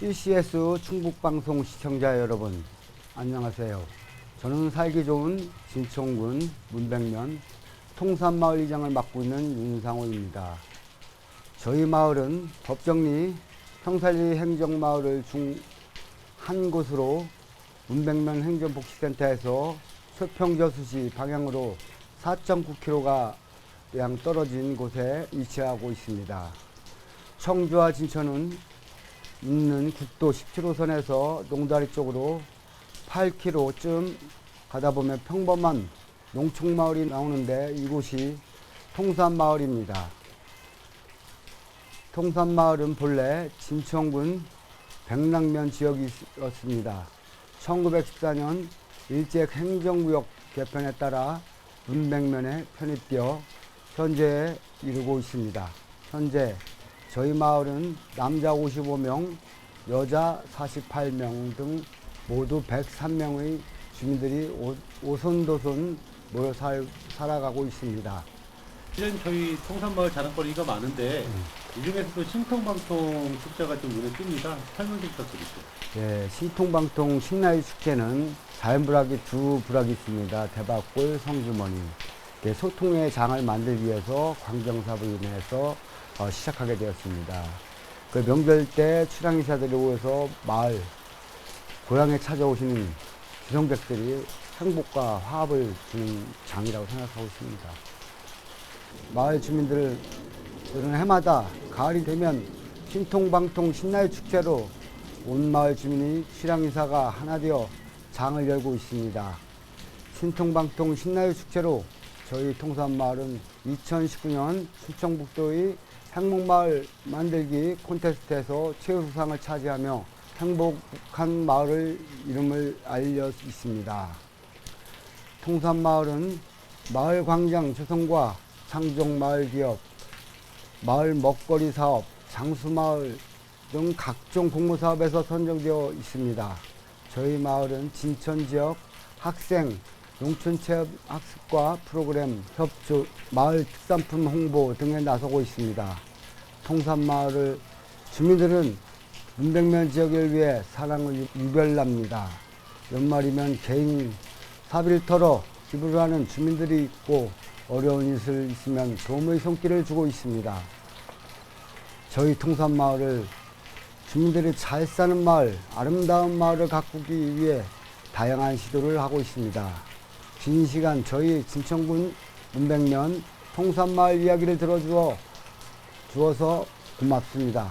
CCS 충북방송 시청자 여러분, 안녕하세요. 저는 살기 좋은 진천군 문백면 통산마을 이장을 맡고 있는 윤상호입니다. 저희 마을은 법정리 평살리 행정마을을 중 한 곳으로 문백면 행정복지센터에서 소평저수시 방향으로 4.9km가 양 떨어진 곳에 위치하고 있습니다. 청주와 진천은 있는 국도 17호선에서 농다리 쪽으로 8km쯤 가다 보면 평범한 농촌마을이 나오는데 이곳이 통산마을입니다. 통산마을은 본래 진천군 백랑면 지역이었습니다. 1914년 일제 행정구역 개편에 따라 문백면에 편입되어 현재 이루고 있습니다. 현재 저희 마을은 남자 55명, 여자 48명 등 모두 103명의 주민들이 오- 오손도손 모여 살, 살아가고 있습니다. 실은 저희 통산마을 자랑거리가 많은데 이 중에서도 신통방통 축제가 좀 눈에 띕니다. 설명 좀 부탁드릴게요. 예, 신통방통 신나이 축제는 자연불학이 두 불학이 있습니다. 대박골, 성주머니. 예, 소통의 장을 만들기 위해서 광정사업을 인해서 어, 시작하게 되었습니다. 그 명절 때 출향이사들이 오셔서 마을, 고향에 찾아오시는 기성객들이 행복과 화합을 주는 장이라고 생각하고 있습니다. 마을 주민들은 해마다 가을이 되면 신통방통 신나의 축제로 온 마을 주민이 실향이사가 하나 되어 장을 열고 있습니다. 신통방통 신나의 축제로 저희 통산마을은 2019년 충청북도의 행복마을 만들기 콘테스트에서 최우수상을 차지하며 행복한 마을을 이름을 알려 있습니다. 통산마을은 마을 광장 조성과 창종 마을 기업, 마을 먹거리 사업, 장수마을 등 각종 공모 사업에서 선정되어 있습니다. 저희 마을은 진천 지역 학생 농촌 체험 학습과 프로그램 협조, 마을 특산품 홍보 등에 나서고 있습니다. 통산마을을 주민들은 문백면 지역을 위해 사랑을 유별납니다. 연말이면 개인 사비를 털어 기부를 하는 주민들이 있고 어려운 일을 있으면 도움의 손길을 주고 있습니다. 저희 통산마을을 주민들이 잘 사는 마을, 아름다운 마을을 가꾸기 위해 다양한 시도를 하고 있습니다. 긴 시간 저희 진천군 문백면 통산마을 이야기를 들어주어 주어서 고맙습니다.